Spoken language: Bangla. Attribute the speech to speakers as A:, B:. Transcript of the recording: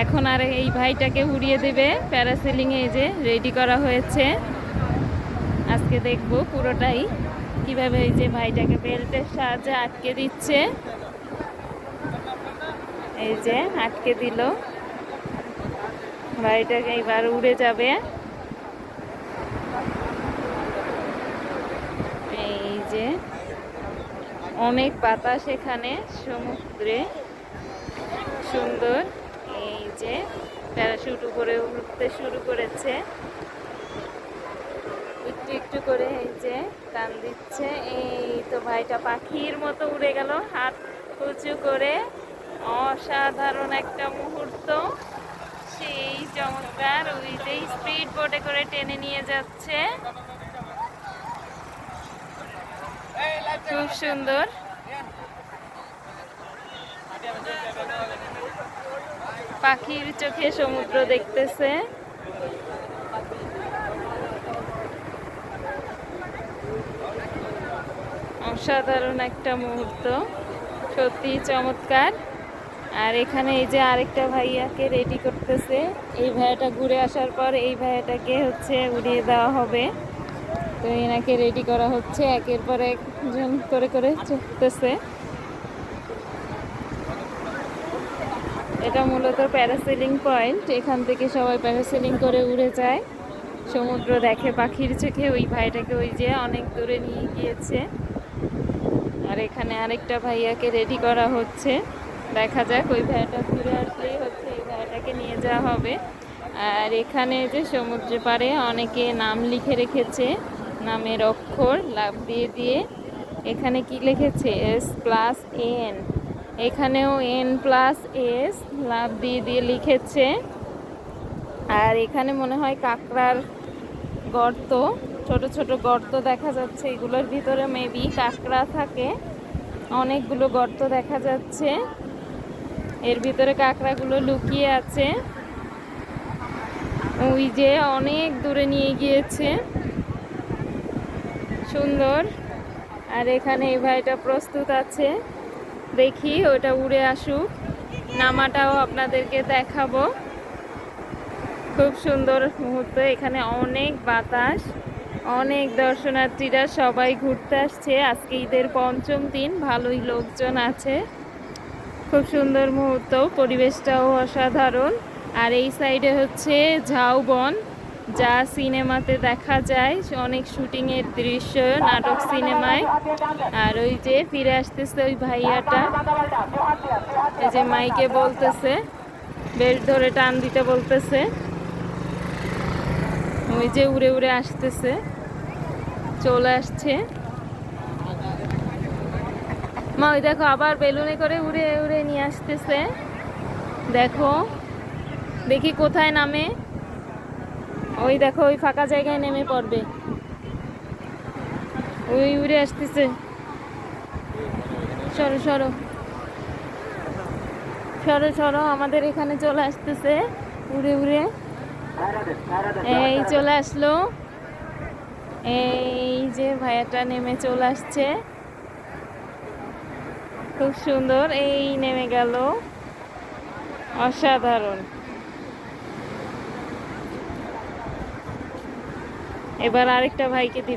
A: এখন আর এই ভাইটাকে উড়িয়ে দেবে প্যারাসেলিং এ যে রেডি করা হয়েছে। আজকে দেখব পুরোটাই, কীভাবে এই যে ভাইটাকে বেল্টের সাহায্যে আটকে দিচ্ছে। এই যে আটকে দিল। ভাইটাকে এবার উড়ে যাবে। এই যে অনেক বাতাস এখানে, সমুদ্রে। সুন্দর। যে প্যারাশুট উপরে উঠতে শুরু করেছে। একটু একটু করে এই যে টান দিচ্ছে। এই তো ভাইটা পাখির মতো উড়ে গেল হাত উঁচু করে। অসাধারণ একটা মুহূর্ত। সেই চমৎকার ওই যে স্পিড বোটে করে টেনে নিয়ে যাচ্ছে। খুব সুন্দর। পাখির চোখে সমুদ্র দেখতেছে। অসাধারণ একটা মুহূর্ত, সত্যি চমৎকার। আর এখানে এই যে আরেকটা ভাইয়াকে রেডি করতেছে, এই ভাইয়াটা ঘুরে আসার পর এই ভাইয়াটাকে হচ্ছে উড়িয়ে দেওয়া হবে। তো এনাকে রেডি করা হচ্ছে, একের পর একজন করে করে চলতেছে এটা মূলত প্যারাসেলিং পয়েন্ট এখান থেকে সবাই প্যারাসেলিং করে উড়ে যায়। সমুদ্র দেখে পাখির চোখে, ওই ভাইটাকে ওই যে অনেক দূরে নিয়ে গিয়েছে। আর এখানে আরেকটা ভাইয়াকে রেডি করা হচ্ছে। দেখা যাক, ওই ভাইয়াটা ঘুরে আসলেই হচ্ছে, এই ভাইয়াটাকে নিয়ে যাওয়া হবে। আর এখানে যে সমুদ্রে পাড়ে অনেকে নাম লিখে রেখেছে, নামের অক্ষর লাভ দিয়ে দিয়ে। এখানে কি লিখেছে? এস প্লাস এন এখানেও এন প্লাস এস লাভ দিয়ে দিয়ে লিখেছে। আর এখানে মনে হয় কাঁকড়ার গর্ত, ছোট ছোট গর্ত দেখা যাচ্ছে। এগুলোর ভিতরে মেবি কাঁকড়া থাকে। অনেকগুলো গর্ত দেখা যাচ্ছে। এর ভিতরে কাঁকড়াগুলো লুকিয়ে আছে। ওই যে অনেক দূরে নিয়ে গিয়েছে। সুন্দর। আর এখানে এই ভাইটা প্রস্তুত আছে। দেখি, ওটা উড়ে আসুক। নামাটাও আপনাদেরকে দেখাবো। খুব সুন্দর মুহূর্ত, এখানে অনেক বাতাস, অনেক দর্শনার্থীরা সবাই ঘুরতে আসছে। আজকে ঈদের পঞ্চম দিন, ভালোই লোকজন আছে। খুব সুন্দর মুহূর্ত, পরিবেশটাও অসাধারণ। আর এই সাইডে হচ্ছে ঝাউবন। যা সিনেমাতে দেখা যায়, অনেক শুটিংয়ের দৃশ্য, নাটক সিনেমায়। আর ওই যে ফিরে আসতেছে ওই ভাইয়াটা, এই যে মাইকে বলতেছে, বেল্ট ধরে টান দিতে বলতেছে। ওই যে উড়ে উড়ে আসতেছে, চলে আসছে। মা, ওই দেখো আবার বেলুনে করে উড়ে উড়ে নিয়ে আসতেছে। দেখো, দেখি কোথায় নামে। ওই দেখো, ওই ফাঁকা জায়গায় নেমে পড়বে। ওই উড়ে আসতেছে। সরো সরো। সরো সরো, আমাদের এখানে চলে আসতেছে। উড়ে উড়ে। এই চলে আসলো। এই যে ভাইয়াটা নেমে চলে আসছে। খুব সুন্দর, এই নেমে গেল। অসাধারণ। এবার আরেকটা ভাইকে দিবে।